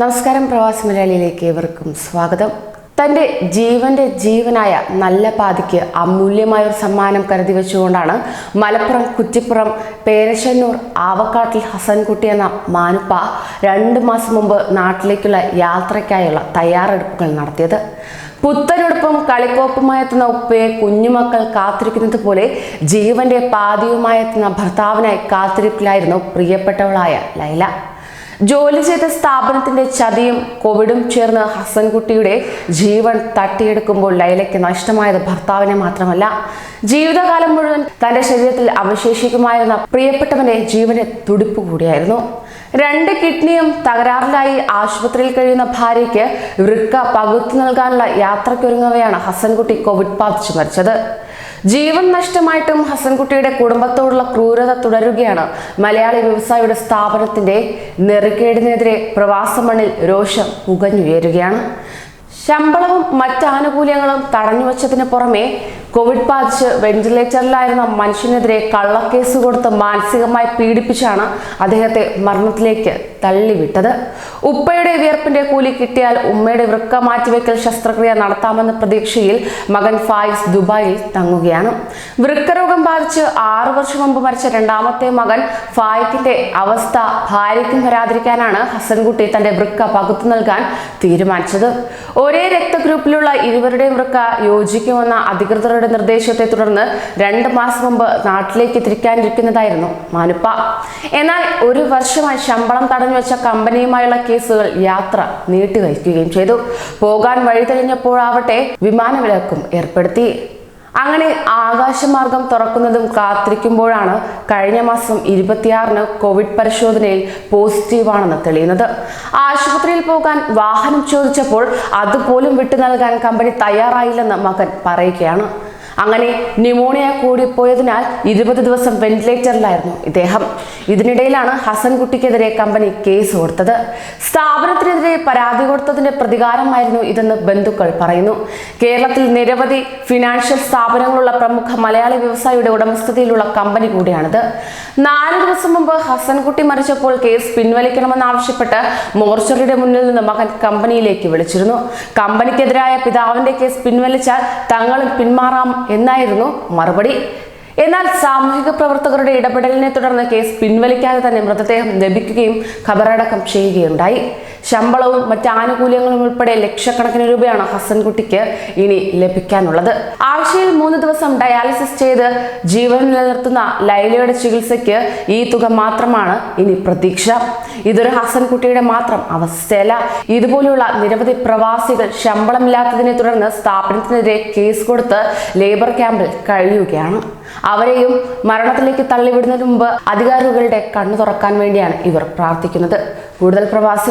നമസ്കാരം പ്രവാസി മലയാളിയിലേക്ക് ഏവർക്കും സ്വാഗതം. തന്റെ ജീവന്റെ ജീവനായ നല്ല പാതിക്ക് അമൂല്യമായ ഒരു സമ്മാനം കരുതി വെച്ചുകൊണ്ടാണ് മലപ്പുറം കുറ്റിപ്പുറം പേരശ്ശന്നൂർ ആവക്കാട്ടിൽ ഹസൻകുട്ടി എന്ന മാനുപ്പ രണ്ട് മാസം മുമ്പ് നാട്ടിലേക്കുള്ള യാത്രയ്ക്കായുള്ള തയ്യാറെടുപ്പുകൾ നടത്തിയത്. പുത്തനൊടുപ്പം കളിക്കോപ്പുമായി എത്തുന്ന ഉപ്പയെ കുഞ്ഞുമക്കൾ കാത്തിരിക്കുന്നത് പോലെ ജീവന്റെ പാതിയുമായി എത്തുന്ന ഭർത്താവിനായി കാത്തിരിപ്പിലായിരുന്നു പ്രിയപ്പെട്ടവളായ ലൈല. ജോലി ചെയ്ത സ്ഥാപനത്തിന്റെ ചതിയും കോവിഡും ചേർന്ന് ഹസൻകുട്ടിയുടെ ജീവൻ തട്ടിയെടുക്കുമ്പോൾ ലൈലയ്ക്ക് നഷ്ടമായത് ഭർത്താവിനെ മാത്രമല്ല. ജീവിതകാലം മുഴുവൻ തന്റെ ശരീരത്തിൽ അവശേഷിക്കുമായിരുന്ന പ്രിയപ്പെട്ടവന്റെ ജീവന് തുടിപ്പ് കൂടിയായിരുന്നു. രണ്ട് കിഡ്നിയും തകരാറിലായി ആശുപത്രിയിൽ കഴിയുന്ന ഭാര്യയ്ക്ക് വൃക്ക പകുത്തു നൽകാനുള്ള യാത്രയ്ക്കൊരുങ്ങവെയാണ് ഹസൻകുട്ടി കോവിഡ് ബാധിച്ചു മരിച്ചത്. ജീവൻ നഷ്ടമായിട്ടും ഹസൻകുട്ടിയുടെ കുടുംബത്തോടുള്ള ക്രൂരത തുടരുകയാണ്. മലയാളി വ്യവസായിയുടെ സ്ഥാപനത്തിന്റെ നെറുകേടിനെതിരെ പ്രവാസ മണ്ണിൽ രോഷം പുകഞ്ഞുയരുകയാണ്. ശമ്പളവും മറ്റ് ആനുകൂല്യങ്ങളും തടഞ്ഞുവച്ചതിന് പുറമെ കോവിഡ് ബാധിച്ച് വെന്റിലേറ്ററിലായിരുന്ന മനുഷ്യനെതിരെ കള്ളക്കേസ് കൊടുത്ത് മാനസികമായി പീഡിപ്പിച്ചാണ് അദ്ദേഹത്തെ മരണത്തിലേക്ക് തള്ളിവിട്ടത്. ഉപ്പയുടെ വിയർപ്പിന്റെ കൂലി കിട്ടിയാൽ ഉമ്മയുടെ വൃക്ക മാറ്റിവെക്കൽ ശസ്ത്രക്രിയ നടത്താമെന്ന പ്രതീക്ഷയിൽ മകൻ ഫായിസ് ദുബായിൽ തങ്ങുകയാണ്. വൃക്കരോഗം ബാധിച്ച് ആറു വർഷം മുമ്പ് മരിച്ച രണ്ടാമത്തെ മകൻ ഫായിക്കിന്റെ അവസ്ഥ ഭാര്യയ്ക്കും വരാതിരിക്കാനാണ് ഹസൻകുട്ടി തന്റെ വൃക്ക പകുത്തു നൽകാൻ തീരുമാനിച്ചത്. ഒരേ രക്തഗ്രൂപ്പിലുള്ള ഇരുവരുടെയും വൃക്ക യോജിക്കുമെന്ന അധികൃതരുടെ നിർദ്ദേശത്തെ തുടർന്ന് രണ്ട് മാസം മുമ്പ് നാട്ടിലേക്ക് തിരിക്കാനിരിക്കുന്നതായിരുന്നു മാനുപ്പ. എന്നാൽ ഒരു വർഷമായി ശമ്പളം തടഞ്ഞു വെച്ച കമ്പനിയുമായുള്ള കേസുകൾ യാത്ര നീട്ടിവയ്ക്കുകയും ചെയ്തു. പോകാൻ വഴി തെളിഞ്ഞപ്പോഴാവട്ടെ വിമാനവിലക്കും ഏർപ്പെടുത്തി. അങ്ങനെ ആകാശമാർഗം തുറക്കുന്നതും കാത്തിരിക്കുമ്പോഴാണ് കഴിഞ്ഞ മാസം ഇരുപത്തിയാറിന് കോവിഡ് പരിശോധനയിൽ പോസിറ്റീവാണെന്ന് തെളിയുന്നത്. ആശുപത്രിയിൽ പോകാൻ വാഹനം ചോദിച്ചപ്പോൾ അതുപോലും വിട്ടു നൽകാൻ കമ്പനി തയ്യാറായില്ലെന്ന് മകൻ പറയുകയാണ്. അങ്ങനെ ന്യൂമോണിയ കൂടിപ്പോയതിനാൽ ഇരുപത് ദിവസം വെന്റിലേറ്ററിലായിരുന്നു ഇദ്ദേഹം. ഇതിനിടയിലാണ് ഹസൻകുട്ടിക്കെതിരെ കമ്പനി കേസ് കൊടുത്തത്. സ്ഥാപനത്തിനെതിരെ പരാതി കൊടുത്തതിന്റെ പ്രതികാരമായിരുന്നു ഇതെന്ന് ബന്ധുക്കൾ പറയുന്നു. കേരളത്തിൽ നിരവധി ഫിനാൻഷ്യൽ സ്ഥാപനങ്ങളുള്ള പ്രമുഖ മലയാളി വ്യവസായിയുടെ ഉടമസ്ഥതയിലുള്ള കമ്പനി കൂടിയാണിത്. നാല് ദിവസം മുമ്പ് ഹസൻകുട്ടി മരിച്ചപ്പോൾ കേസ് പിൻവലിക്കണമെന്നാവശ്യപ്പെട്ട് മോർച്ചറിയുടെ മുന്നിൽ നിന്ന് മകൻ കമ്പനിയിലേക്ക് വിളിച്ചിരുന്നു. കമ്പനിക്കെതിരായ പിതാവിന്റെ കേസ് പിൻവലിച്ചാൽ തങ്ങളും പിന്മാറാം എന്നായിരുന്നു മറുപടി. എന്നാൽ സാമൂഹിക പ്രവർത്തകരുടെ ഇടപെടലിനെ തുടർന്ന് കേസ് പിൻവലിക്കാതെ തന്നെ മൃതദേഹം ലഭിക്കുകയും ഖബറടക്കം ചെയ്യുകയുണ്ടായി. ശമ്പളവും മറ്റ് ആനുകൂല്യങ്ങളും ഉൾപ്പെടെ ലക്ഷക്കണക്കിന് രൂപയാണ് ഹസൻകുട്ടിക്ക് ഇനി ലഭിക്കാനുള്ളത്. ആഴ്ചയിൽ മൂന്ന് ദിവസം ഡയാലിസിസ് ചെയ്ത് ജീവൻ നിലനിർത്തുന്ന ലൈലയുടെ ചികിത്സയ്ക്ക് ഈ തുക മാത്രമാണ് ഇനി പ്രതീക്ഷ. ഇതൊരു ഹസൻകുട്ടിയുടെ മാത്രം അവസ്ഥയല്ല. ഇതുപോലെയുള്ള നിരവധി പ്രവാസികൾ ശമ്പളമില്ലാത്തതിനെ തുടർന്ന് സ്ഥാപനത്തിനെതിരെ കേസ് കൊടുത്ത് ലേബർ ക്യാമ്പിൽ കഴിയുകയാണ്. അവരെയും മരണത്തിലേക്ക് തള്ളിവിടുന്നതിന് മുമ്പ് അധികാരികളുടെ കണ്ണു തുറക്കാൻ വേണ്ടിയാണ് ഇവർ പ്രാർത്ഥിക്കുന്നത്. കൂടുതൽ പ്രവാസി